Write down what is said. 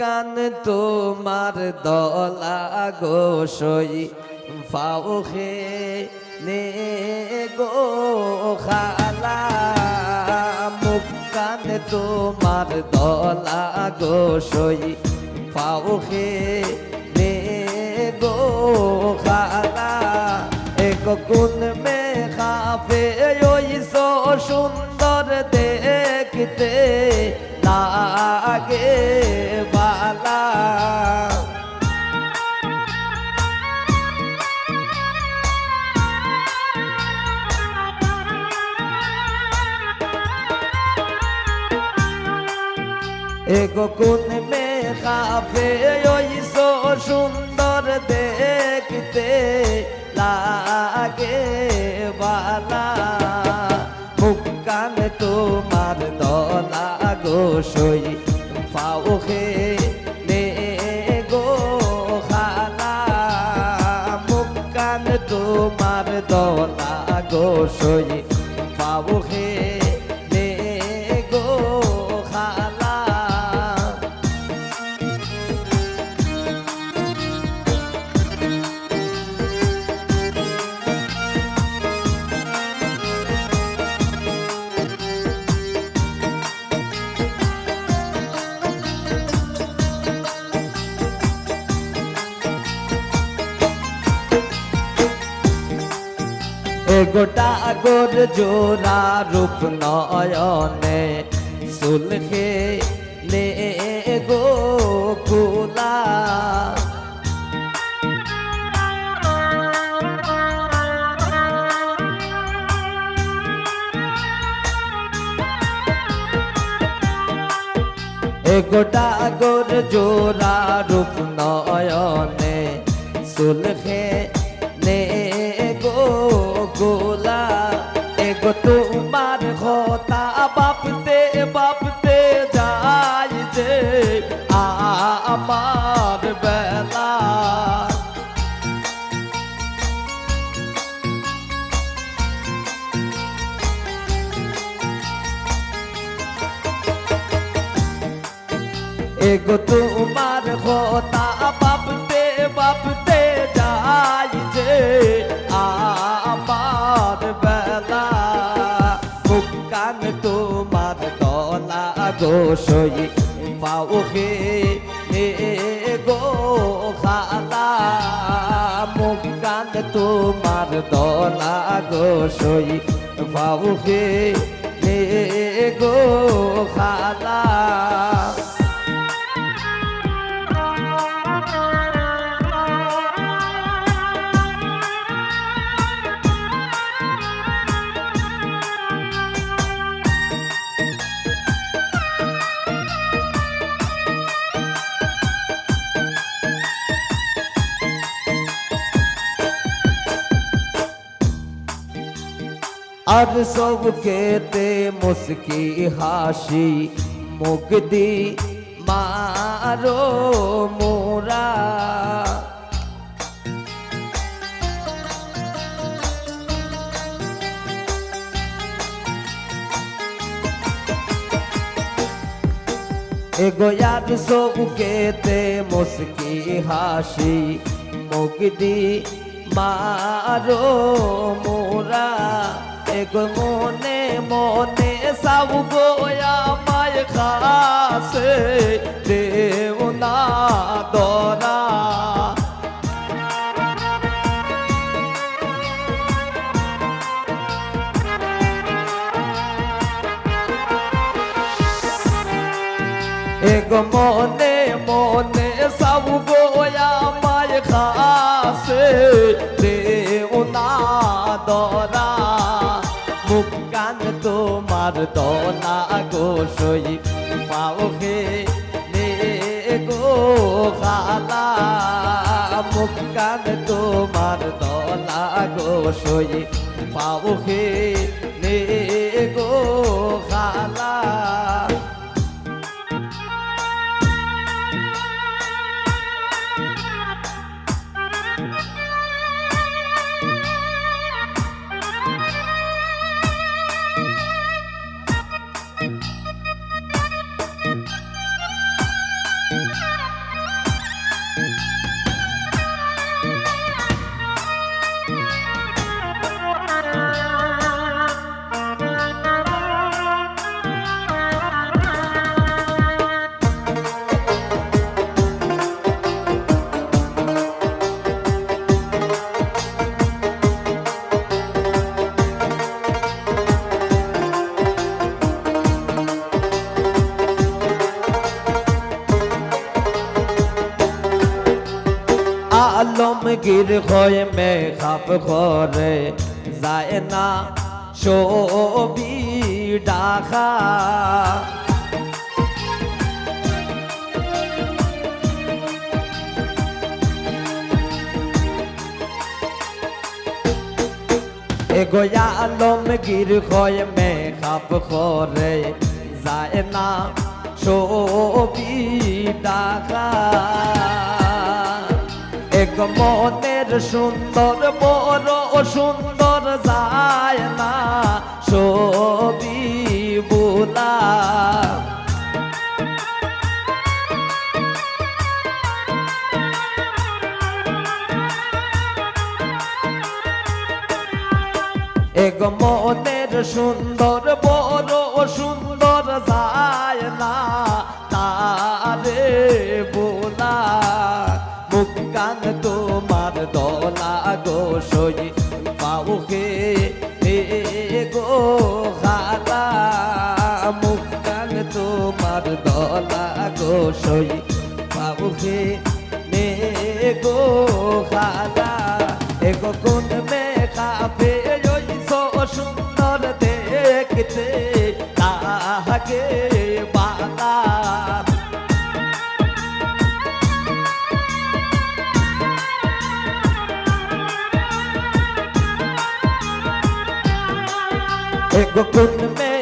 কান তোমার দলা গোসই, ফাউখে নে গো খালা, মুখ কান তোমার দলা গোসই, ফাউখে নে গো খালা, এক গুণ মে খাফে ওই সো সুন্দর দেখতে লাগে। এগো কোন মে খাফে ওই সো সুন্দর দেখতে লাগে বালা মুখ কান তোমার দলা গোসই ফাউখে নে গো খালা মুখ কান তোমার দলা গোসই ফাউখে গোটা গোর জোড়া রূপ নয়নে সুলখে নে গো কুলা। গোটা গোর জোড়া রূপ নয়নে সুলখে তোমার খতা বাপতে বাপতে যাই যে আমার বেলা। এগো তোমার কথা দলা গোসই পাওহে হে গো খালা মুখ কান তোমার দলা গোসই পাওহে হে গো খালা আর সব কেতে মুস্কি হাসি মুখ দি মারো মোরা এগো আর সব কেতে মুস্কি হাসি মুখ দি মারো মোরা এগো মনে মনে সব গোয়া মায় খাসে দেও না দরা। এগো মনে মনে সব গোয়া মায় খাসে তোমার দলা গোসই পাওহে নে গো খালা। মুখ কান তোমার দনা গো সই পাও হে নে আলমগীর হয়ে মেঘাব করে, যায় না ছবি ডাকা। এগোয়া আলমগীর হয়ে মেঘাব করে, যায় না ছবি ডাকা। মনের সুন্দর বড় সুন্দর যায় না ছবি বুলা। এক মনের সুন্দর বড় সুন্দর সই পাউকে হে গো খালা মুখ কান তোমার দলা গো সই পাউকে নে গো খালা এগো কোন মে সো সুন্দর দেখতে, তাহাকে put the man